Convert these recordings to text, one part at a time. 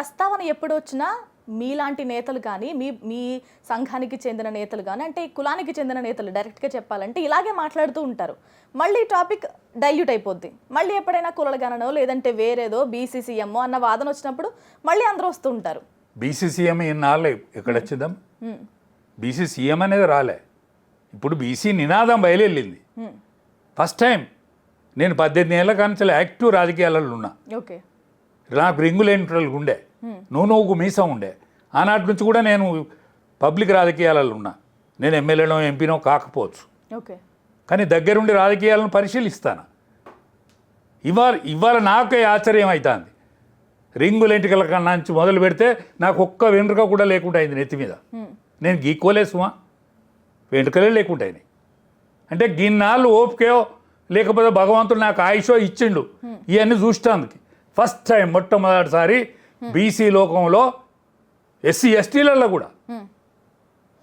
ప్రస్తావన ఎప్పుడు వచ్చినా మీలాంటి నేతలు కానీ మీ మీ సంఘానికి చెందిన నేతలు కానీ అంటే ఈ కులానికి చెందిన నేతలు డైరెక్ట్గా చెప్పాలంటే ఇలాగే మాట్లాడుతూ ఉంటారు. మళ్ళీ టాపిక్ డైల్యూట్ అయిపోద్ది. మళ్ళీ ఎప్పుడైనా కులగణనో లేదంటే వేరేదో బీసీసీఎం అన్న వాదన వచ్చినప్పుడు మళ్ళీ అందరూ వస్తూ ఉంటారు. బీసీసీఎం ఇన్నాళ్ళే ఎక్కడ వచ్చిందాం హ్మ్. బీసీ సీఎం అనేది రాలే. ఇప్పుడు బీసీ నినాదం బయలుదేరింది. ఫస్ట్ టైం నేను పద్దెనిమిది ఏళ్ళ కానించి యాక్టివ్ రాజకీయాలలో ఉన్నా. ఓకే. నాకు రింగులేంట్రల్ ఉండే నువ్వు నువ్వు మీసం ఉండే. ఆనాటి నుంచి కూడా నేను పబ్లిక్ రాజకీయాలలో ఉన్నా. నేను ఎమ్మెల్యేనో ఎంపీనో కాకపోవచ్చు. ఓకే. కానీ దగ్గరుండి రాజకీయాలను పరిశీలిస్తాను. ఇవాళ ఇవాళ నాకే ఆశ్చర్యం అవుతుంది రింగుల ఎంటికల కన్నా నుంచి మొదలు పెడితే నాకు ఒక్క వెంట్రుక కూడా లేకుండా అయింది నెత్తి మీద. నేను గీక్కోలేసుమా వెంట్రుకలే లేకుండా అయినాయి. అంటే గిన్నాళ్ళు ఓపికో లేకపోతే భగవంతుడు నాకు ఆయుషో ఇచ్చిండు. ఇవన్నీ చూస్తానికి ఫస్ట్ టైం మొట్టమొదటిసారి బీసీ లోకంలో ఎస్సీ ఎస్టీలలో కూడా.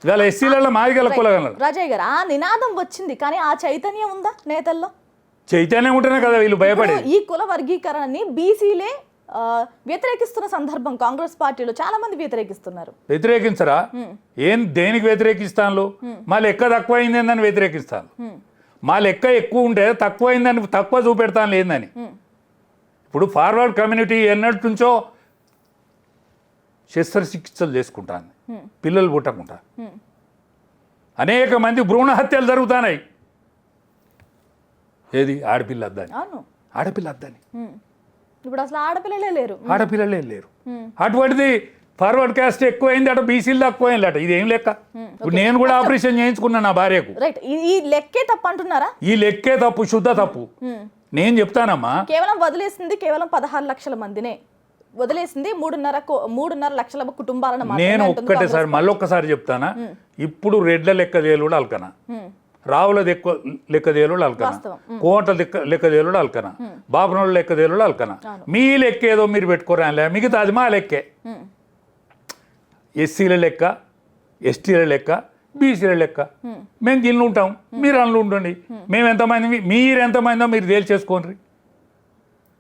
ఇవాళ ఎస్సీలలో మాది గల కులగల రాజయ్య గారు ఆ నినాదం వచ్చింది కానీ ఆ చైతన్యం ఉందా నేతల్లో? చైతన్యం ఉంటేనే కదా వీళ్ళు ఇప్పుడు ఈ కుల వర్గీకరణని బీసీలే వ్యతిరేకిస్తున్న సందర్భం కాంగ్రెస్ పార్టీలో చాలా మంది వ్యతిరేకిస్తున్నారు. వ్యతిరేకించరా? ఏం దేనికి వ్యతిరేకిస్తాను మా లెక్క తక్కువ అయిందని వ్యతిరేకిస్తాను. మా లెక్క ఎక్కువ ఉంటే తక్కువ అయిందని తక్కువ చూపెడతాను లేదని. ఇప్పుడు ఫార్వర్డ్ కమ్యూనిటీ ఎన్నటి నుంచో శస్త్రచికిత్సలు చేసుకుంటాను. పిల్లలు పుట్టకుండా. అనేక మంది భ్రూణ హత్యలు జరుగుతున్నాయి. ఏది? ఆడపిల్ల అద్దని. అవును. ఆడపిల్ల అద్దని. ఇప్పుడు అసలు ఆడపిల్లలే లేరు. ఆడపిల్లలే లేరు. అటువంటిది ఫార్వర్డ్ క్యాస్ట్ ఎక్కువైంది అట బీసీలు తక్కువైంది అట ఇది ఏం లెక్క ఇప్పుడు నేను కూడా ఆపరేషన్ చేయించుకున్నా నా భార్యకు. రైట్. ఈ- లెక్కే తప్పు అంటున్నారా? ఈ లెక్కే తప్పు శుద్ధ తప్పు. నేను చెప్తానమ్మా. కేవలం వదిలేసింది కేవలం పదహారు లక్షల మందినే. వదిలేసింది. మూడున్నర మూడున్నర లక్షల కుటుంబాలను నేను ఒక్కటేసారి మళ్ళొక్కసారి చెప్తానా? ఇప్పుడు రెడ్ల లెక్క తేలుడు అల్కనా. రావుల దెక్క లెక్క తేలుడు అల్కనా. కోట లెక్క లెక్క తేలుడు అల్కనా? బాపనోళ్ళ లెక్క తేలుడు అల్కనా? మీ లెక్క ఏదో మీరు పెట్టుకోరా మిగతా అది మా లెక్కే. ఎస్సీల లెక్క ఎస్టీల లెక్క బీసీల లెక్క. మేము. గిన్నెలు ఉంటాం. మీరు అందులో ఉండండి. మేము ఎంతమంది మీరు ఎంతమందో మీరు తేల్చేసుకోండి.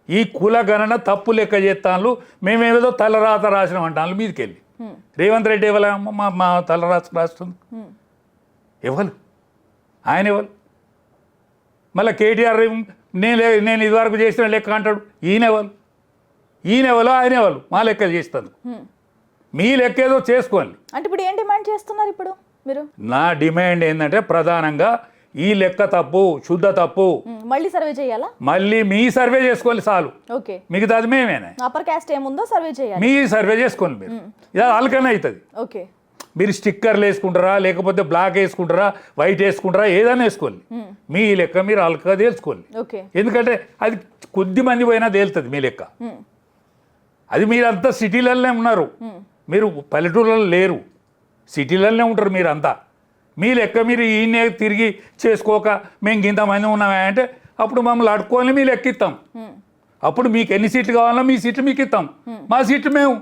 ఈ కుల గణన తప్పు లెక్క చేస్తాను మేమేదో తలరాత రాసినాం అంటాను మీదకి వెళ్ళి హ్మ్. రేవంత్ రెడ్డి ఎవరు మా మా తలరాత రాస్తుంది. ఎవరు ఆయన ఎవరు మళ్ళీ కేటీఆర్ నేను నేను ఇదివరకు చేసిన లెక్క అంటాడు. ఈయన ఎవరు ఈయన ఎవరు ఆయన ఎవరు మా లెక్క చేస్తాను. మీ లెక్క ఏదో చేసుకోండి. అంటే ఇప్పుడు ఏం డిమాండ్ చేస్తున్నారు ఇప్పుడు మీరు? నా డిమాండ్ ఏంటంటే ప్రధానంగా ఈ లెక్క తప్పు శుద్ధ తప్పు. మళ్ళీ సర్వే చేయాలా? మళ్ళీ మీ సర్వే చేసుకోవాలి చాలు. ఓకే. మిగతాది మేమేనే. అప్పర్ క్యాస్ట్ ఏముందో సర్వే చేయాలి. మీ సర్వే చేసుకోండి మీరు. ఇది అలకనే అవుతుంది. ఓకే. మీరు స్టిక్కర్లు వేసుకుంటారా లేకపోతే బ్లాక్ వేసుకుంటారా వైట్ వేసుకుంటారా ఏదైనా వేసుకోండి మీ లెక్క మీరు అలకగా తేల్చుకోండి ఎందుకంటే అది కొద్ది మంది పోయినా తేలుతుంది మీ లెక్క. అది మీరంతా సిటీలలోనే ఉన్నారు. మీరు పల్లెటూళ్ళలో లేరు. సిటీలలోనే ఉంటారు మీరంతా. మీ లెక్క మీరు ఈయనే తిరిగి చేసుకోక మేము ఇంతమంది ఉన్నామే అంటే అప్పుడు మమ్మల్ని అడుక్కొని మీ లెక్క ఇస్తాం. హ్మ్. అప్పుడు మీకు ఎన్ని సీట్లు కావాలో మీ సీట్లు మీకు ఇస్తాం. మా సీట్లు మేము.